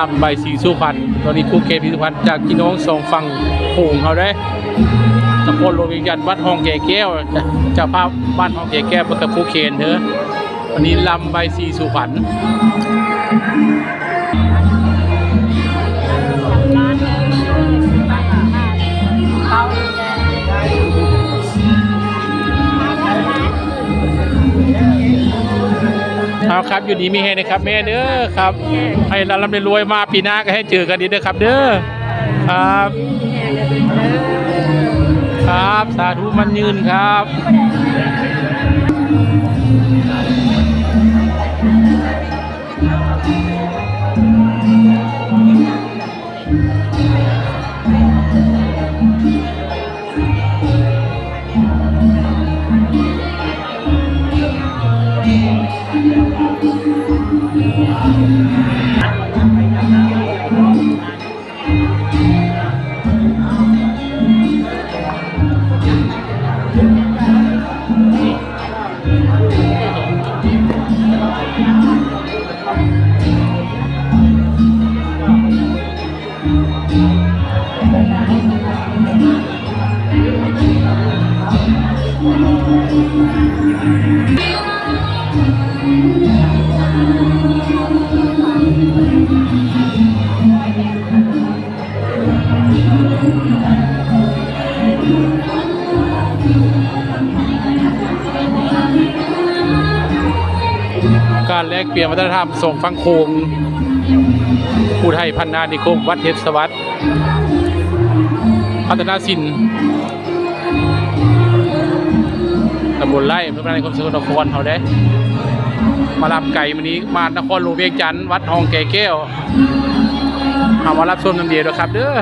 ลำใบสีสุพรรณตอนนี้ภูเก็ตสีสุพรรณจากพี่น้องสองฝั่งโขงเขาได้ตะโพนโรงเรียนวัดห้องแก่แก้วจากภาพบ้านห้องแก่แก้วประกับภูเก็ตเถอะวันนี้ลำใบสีสุพรรณ เอาครับ อยู่ดีมีเฮนะครับแม่เด้อครับ ให้เราลำเรวยมาปีหน้าก็ให้เจอกันดีเด้อครับ เด้อครับ ครับสาธุมันยืนครับ I'm gonna. การแลกเปลี่ยนวัฒนธรรมส่งฟังโคงผู้ไทยพันนานิคม วัดเทพสวัสดิ์พัฒนาสินตำบลไร่พระประธานในคมสกลนครเขาได้ มารับไก่วันนี้มานครหลวงเวียงจันทร์วัดทองแก่แก้วเอามารับส้มน้ำเดียวด้วยครับเด้อ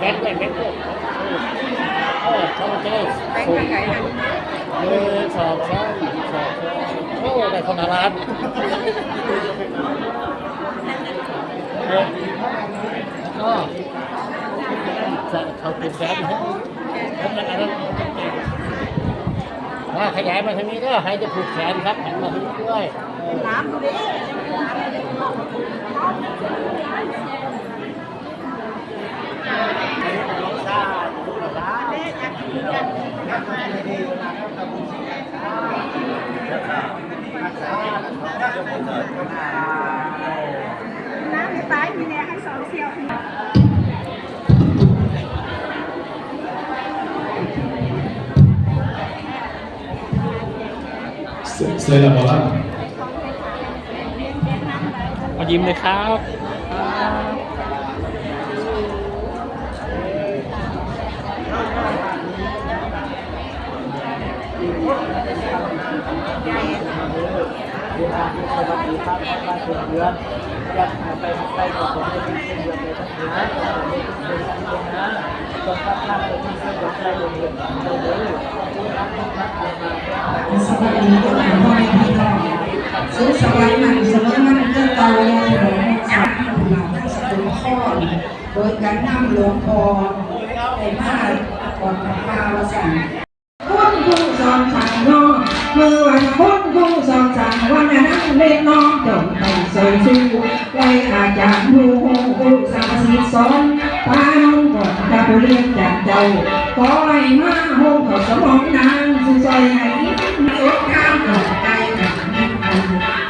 แบงค์ไปแบงค์ไปเออเข้าใจสูงหนึ่งสองสามสองโอ้ได้คนละล้านเออก็จะเขาเป็นแสนฮะทำยังไงนั้าขยายมาทางนี้ก็ให้จะผูกแขนครับหันมาทางนี้ด้วยเออ น้ำในป้ายมีแนให้สองเซียว C'est la voilà. มายิ้มเลยครับ เวลาที่สวัสดีครับบ้าน เป็นเดือนอยากไปไปกับผมจะเป็นเดือนเลยทั้งนั้นผมไม่เป็นเดือนทั้นั้นต้องพักผ่อนเป็นเดือนเดือนใจเดือนเดือนเลยผู้รักผู้รักเลยมาสวัสดีทุกท่านพ่อแม่พี่น้องซื้อสบายใหม่เสมอมันเรื่องเก่าอย่างเดิมจากหลวงทั้งสกุลข้อโดยการนำหลวงพ่อในมานก่อนพระพาวสันร่วมดูเมื่อวันพุธผู้สอนสั่งวันนั้นเล่นน้องจงไปใส่สู้ไว้อาจารย์ผู้ผู้สาสิสอนพาน้องก่อนถ้าผู้เรียนจากเจ้าขอให้มาห้องเขาสมองนางสุซอยให้มีอกข้ามก่อนใจกันฉัน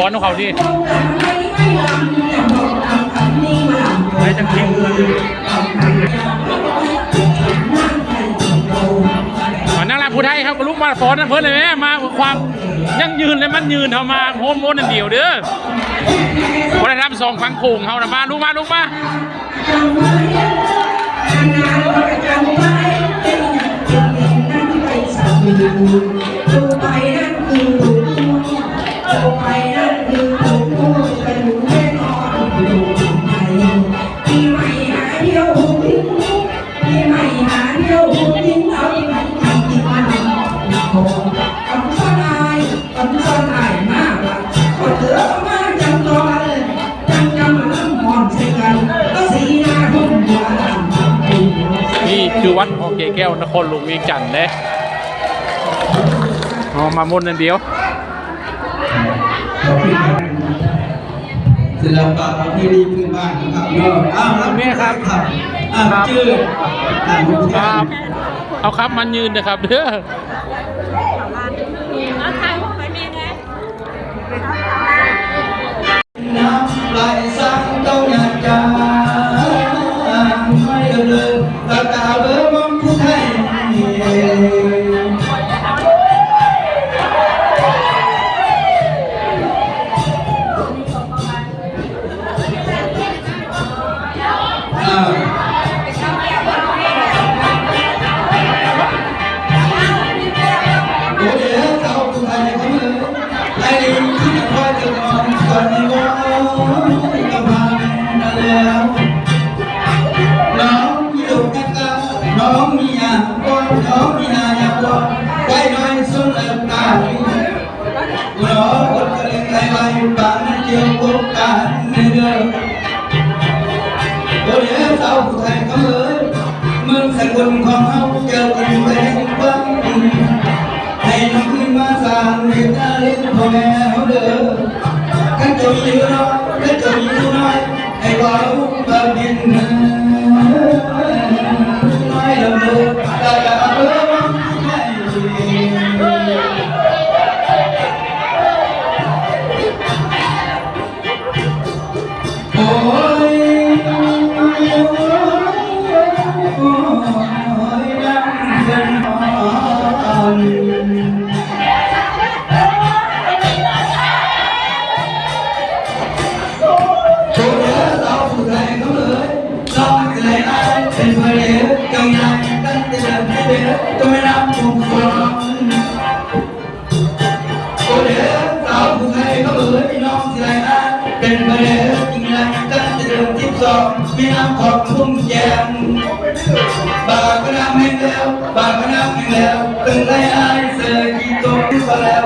ฟ้อนของเขาที่ไอ้จังทิ้งมานั่งรับผู้ไทยครับก็ลุกมาฟ้อนนั่นเพิ่นเลยแม่มาความยั่งยืนและมันยืนเขามาโฮมโมนนั่นเดียวเด้อวัฒนธรรมสองฟังโขงเขานะมาลุกมาลุกมาดูไป วัดหอเกแก้วนครหลวงเวียงจันทน์เด้เอามามนนั่นเดียวศิลปะประเพณีพื้นบ้านนะครับเนาะอ้าวรับแม่ครับครับอ้าวชื่ออ่าลูกคชารัยบเอาครับมันยืนนะครับเด้อเอาถ่ายรูปไปเมียไง ไอ้ลิงที่คอยจางก้อนน้องมีนาอยากก้อนไปหน่อยสุดเลิกตายน้องอดกระเด็นไกลไปป่านนั้นเจียวกุกกันในเดือนโอ้เดี๋ยวเขาผู้ไทยเขาเลยเมืองเขาเจอกันนให้น้อาเรียนเล่นพ่อแม่เขาเด้อกันจมอยู่น้อยกันจมอยู่น้อยให้เราลูกแบบดิน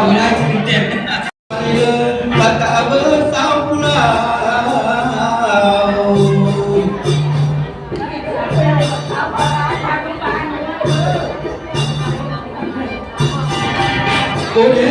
ๆก็ไม่ได้กินเต็มปัตตาเบอร์สาวกุหลาบโอ้เดี๋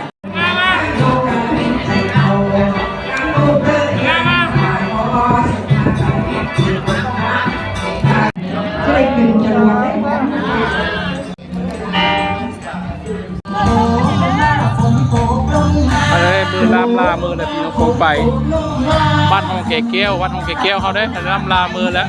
ไปบ้านห้องแก่แก้ววัดห้องแก่แก้วเขาได้ลามลามือแล้ว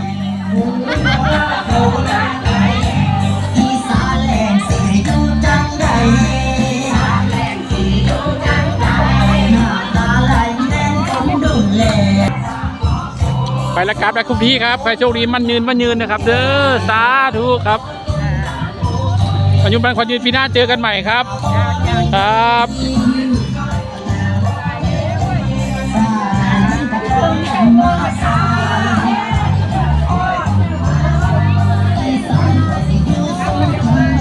ไปแล้วครับได้คุณพี่ครับใครโชคดีมันยืนมันยืนนะครับ เด้อสาธุครับปัจจุบันคนยืนปีหน้าเจอกันใหม่ครับ ครับ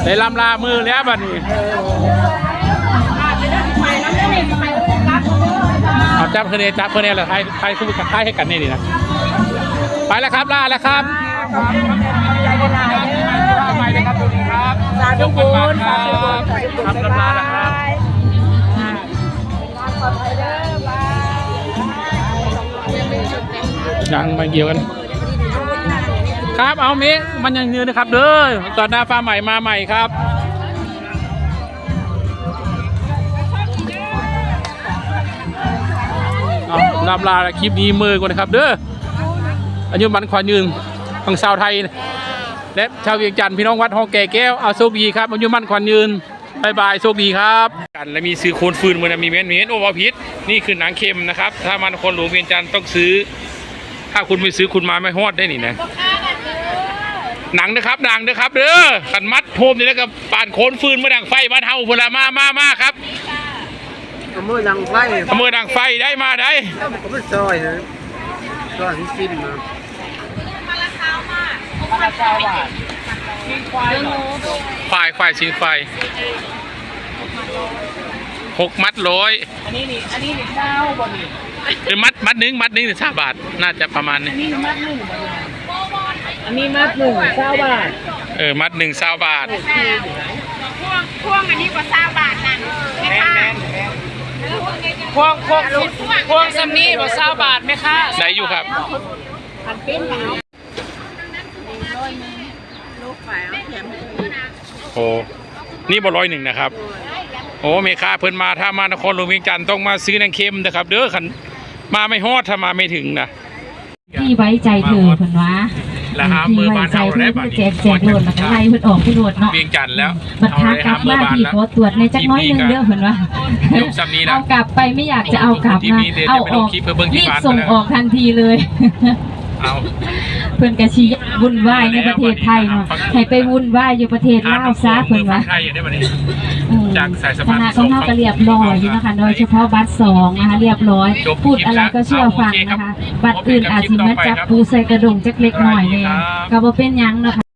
ได้ลำลามือแล้วบัดนี้เอาจับเพื่อนจับเพื่อนเนี่ยแหละไทยไทยสู้กับไทยให้กันนี่ดีนะ ไปแล้วครับลาแล้วครับใหม่เลยครับสวัสดีครับสาธุบุญครัสาธุบุญบสาธุบุญครับบ๊ายลำลาบาแล้วครับ ยงานปลอดภัยเด้อบางมาเกี่ยวกัน ครับเอาเมฆมันยังยืนนะครับเด้อตอนหน้าฟ้าใหม่มาใหม่ครับเอาลำลาคลิปนี้มือก่อนนะครับ เด้ออายุมันขวัญยืนของชาวไทย และชาวเวียงจันทร์พี่น้องวัดห้องแก่แก้วเอาโชคดีครับอายุมันขวัญยืนบายบายโชคดีครับกันและมีซื้อโคนฟืนมือนะมีเม้นเม้นโอวาพิษนี่คือหนังเค็มนะครับ ถ้ามันคนหลวงเวียงจันทร์ต้องซื้อ ถ้าคุณไม่ซื้อคุณมาไม่ฮอดได้นี่นะหนังนะครับหนังนะครับเด้อขันมัดโทมนี่แล้วก็ปานโคนฟืนมาดังไฟบ้านเฮาพลามามามาครับเอามือดังไฟเอามือดังไฟได้มาได้ก็ไม่ซอยนะซอยที่สิ้นมาฝ่ายฝ่ายชิ้นไฟ หกมัดร้อยอันนี้นี่อันนี้นี่เก้าบ่นี่หรือมัดมัดหนึงมัดหนึงถึงสามบาทน่าจะประมาณนี้อันนี้มัดหนึ่งบ่นี่อันนี้มัดหนึ่งเก้าบาทเออมัดหนึ่งสาบาทพวงพวงอันนี้กว่าเก้าบาทนั่นแม่ค่ะพวงพวงพวงซัมนี่กว่าเก้าบาทไหมคะไหนอยู่ครับอันเป็นขาวโอ้นี่บร้อยหนึ่งนะครับ โอ้เมค่าเพิ่นมาถ้ามานครหลวงเวียงจันทร์ต้องมาซื้อนังเค็มนะครับ เด้อขันมาไม่ฮอดถ้ามาไม่ถึงนะที่ไว้ใจเธอเพิ่นว่าแล้วหาที่มือไว้บ้านใจเฮาเพิ่ได้นบัดแจนี้กแจกโดนแล้วก็ไล่เพิ่นออกเพิ่นโดดเนาะเวียงจันทน์แล้วบัดเฮาค้าได้กลัหาบมือมาบ้านที่แล้วขอตรวจในจักน้อยหนึงเด้อเพิ่นว่ายกซ้ำนี้นะเอากลับไปไม่อยากจะเอากลับที่นะมีเดี๋ยวเอาจะไปอลองกคลิปเพื่อเบิ่งที่รีบบ้านส่งแล้วออกทันทีเลยเอาเพิ่นกะชี้ วุ่นวายในประเทศไทยเนาะให้ไปวุ่นวายอยู่ประเทศลาวซะเพิ่นว่าไทยได้บัดนี้อืมจากสายสะคพานณะของเราก็เรียบร้อยอยู่นะคะโดยเฉพาะบัตรสองนะคะเรียบร้อยจบพูดอะไรก็เชื่อฟังนะคะ บัตรอื่นอาจจะมาจับปูใส่กระดงจักเล็กหน่อยเนี่ยก็บ่เป็นหยังนะคะ